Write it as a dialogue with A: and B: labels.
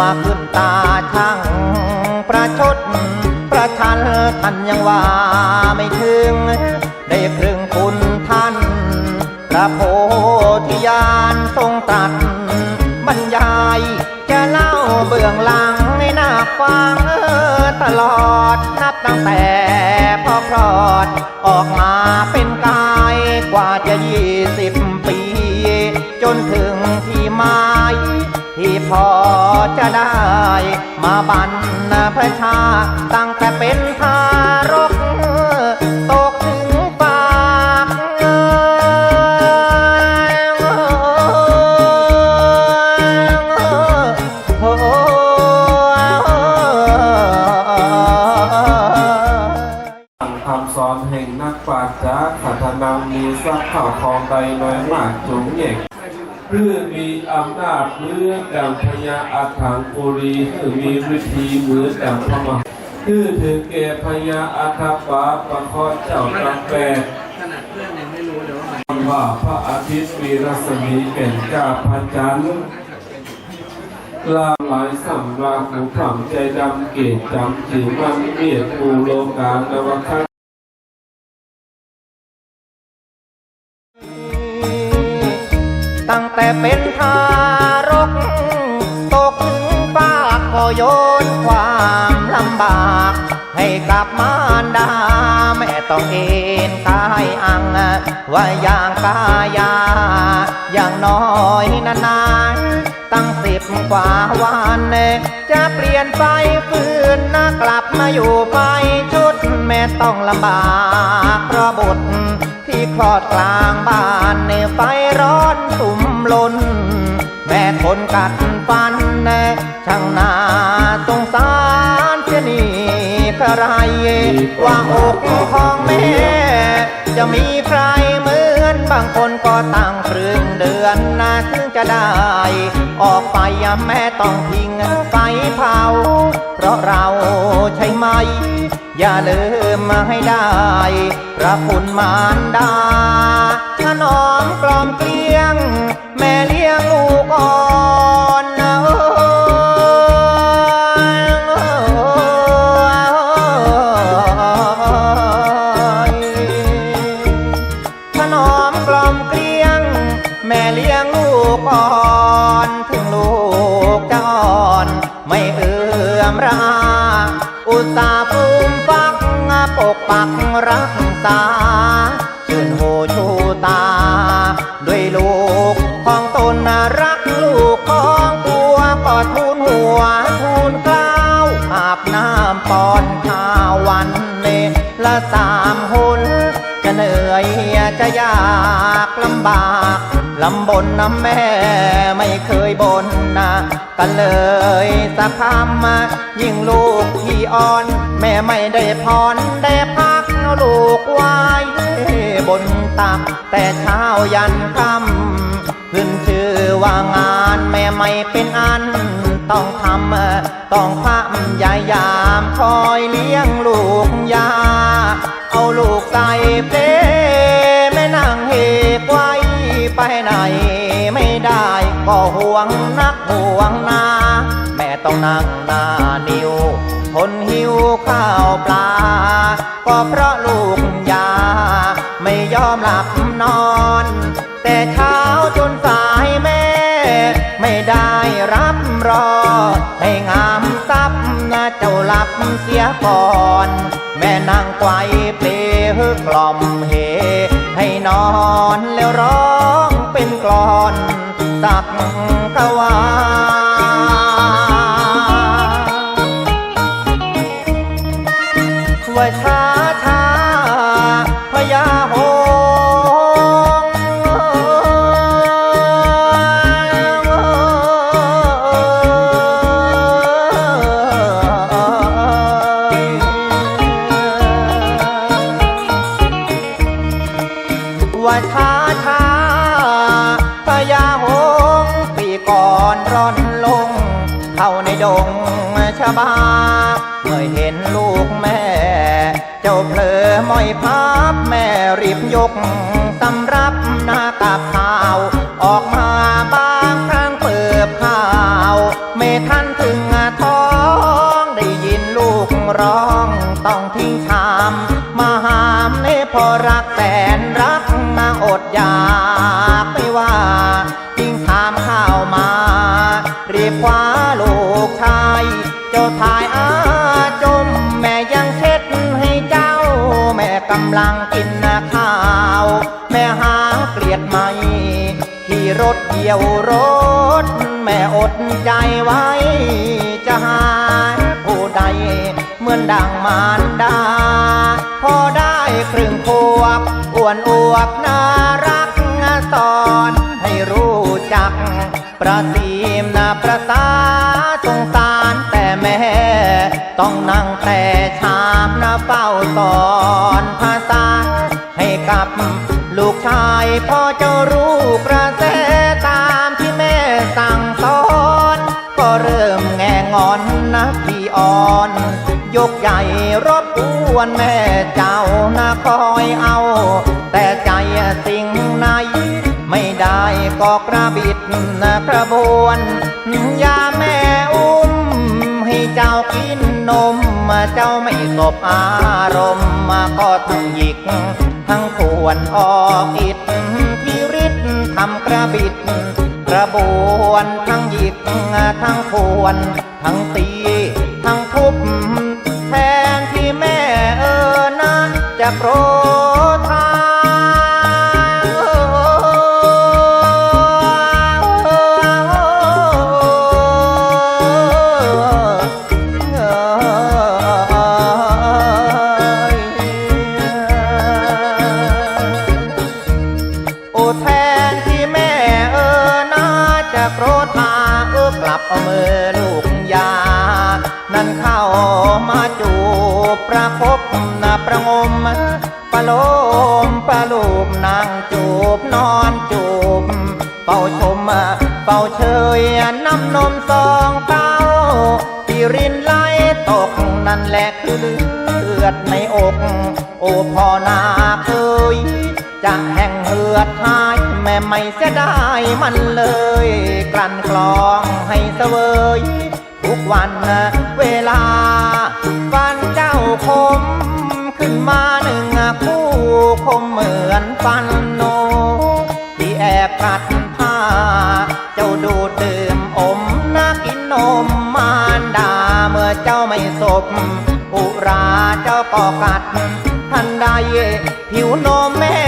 A: มาขึ้นตาช่างประชด ประชันท่านยังว่าไม่ถึง ได้ครึ่งคุณท่าน พระโพธิญาณทรงตรัสบรรยายจะเล่าเบื้องหลังให้นาฟังตลอดนับตั้งแต่พ่อคลอด ออกมาเป็นกายกว่าจะยี่สิบปี จนถึงที่หมายที่พอ จะได้ มาบันพระชา ตั้งแต่เป็นทารก ตกถึงปาก
B: คำสอนแห่งนักปราชญ์ขัตนังมีสักข่าวคองใดน้อยมากจุงเหยก เพื่อมีอำนาจเหมื่อดังพญาอัฏฐังปุรีคือมีฤทธีเหมือนดังพระมหาคือถึงแก่พญาอัฏฐปาประคอเจ้าตังแปด
C: ขนาดเพื่อนยังไม่รู้เลยว่า
B: ว่าพระอาทิตย์มีรัศมีแก่นกล้าพระจันทร์ลาหลายสัมราหูผังใจดำเกตจำจิมันเมียดปูโลกานวคัน
A: เป็นทารก ตกถึงปากก็โยนความลำบาก ให้กับมารดา แม่ต้องเอ็นกายอัง ว่าอย่างกายา อย่างน้อยนานๆตั้งสิบกว่าวัน จะเปลี่ยนไปฝืนนะกลับมาอยู่ไปชุด แม่ต้องลำบากเพราะบุตรที่คลอดกลางบ้านในไฟร้อนสุ่ม ลนแม่ทนกัดฟันช่างนาสงสารเสียนี่กระไรว่าอกของแม่ จะมีใครเหมือนบางคนก็ตั้งครึ่งเดือนนะถึงจะได้ ออกไปแม่ต้องทิ้งไฟเผา เพราะเราใช่ไหม อย่าลืมมาให้ได้พระคุณมารดา ถนอมกล่อมเกลี้ยง แม่เลี้ยงลูกอ่อนถนอมกล่อมเกลี้ยง แม่เลี้ยงลูกอ่อนถึงลูกจะอ่อน ไม่เอื้อมราอุตส่าห์ฟูมฟักปกปักรักษาำบากลำบนน้ำแม่ไม่เคยบนนะกันเลยสักคำยิ่งลูกที่อ่อน แม่ไม่ได้พรได้พักเอาลูกไว้บนตัก แต่เช้ายันค่ำขึ้นชื่อว่างานแม่ไม่เป็นอัน ต้องทำต้องพำยายามคอยเลี้ยงลูกยา เอาลูกใส่เปลแม่นั่งเหกไว้ ไปไหน ไม่ได้ก็ห่วงนักห่วงนา แม่ต้องนั่งหน้านิวทนหิวข้าวปลา ก็เพราะลูกยา ไม่ยอมหลับนอน แต่เช้าจนสายแม่ ไม่ได้รับรอ ให้งามซับนะเจ้าหลับเสียก่อน แม่นั่งไกวเปลฮึกล่อมเฮให้นอนแล้วรอ อนสัก อนร่อนลง เข้าในดงชบาเมื่อเห็นลูกแม่ เจ้าเพลอม้อยพับแม่รีบยกสำรับหน้ากับขาวออกมาำลังกินข้าว แม่หาเกลียดไหมขี่รถเกี่ยวรถ แม่อดใจไว้ จะหาผู้ใด เหมือนดังมารดา พอได้ครึ่งขวบอ้วนอวบน่ารักสอนให้รู้จัก ประสีมนาประสาสงสารแต่แม่ ต้องนั่งแต่ชามนาเฝ้าสอนายพ่อเจ้ารู้กระแสตามที่แม่สั่งสอน ก็เริ่มแงงอนนะพี่อ่อน ยกใหญ่รบกวนแม่เจ้านะคอยเอา แต่ใจสิ่งไหนไม่ได้ก็กระบิดนะกระบวนยาแม่อุ้มให้เจ้ากิน นมาเจ้าไม่สบอารมณ์มาก็ทั้งหยิก ทั้งขวนออกอิดที่ริดทำกระบิดกระบวนทั้งหยิกทั้งขวน ทั้งตี ทั้งทุบ แทนที่แม่เออนะจะโปร คบนะประงมประโลมประลูมนางจูบนอนจูบเป่าชมเป่าเชยน้ำนมสองเต้าที่รินไหลตกนั่นแหละคือเลือดในอก โอพ่อนาเคยจะแห่งเหือดหาย แม่ไม่เสียดายมันเลย กลั่นกลองให้เสวย ทุกวันเวลาฟันเจ้าคม มาหนึ่งคู่คมเหมือนฟันโน ที่แอบกัดผ้า เจ้าดูดื่มอมนักกินนมมารดาเมื่อเจ้าไม่สบอุราเจ้าก็กัด ทันใดผิวนมแม่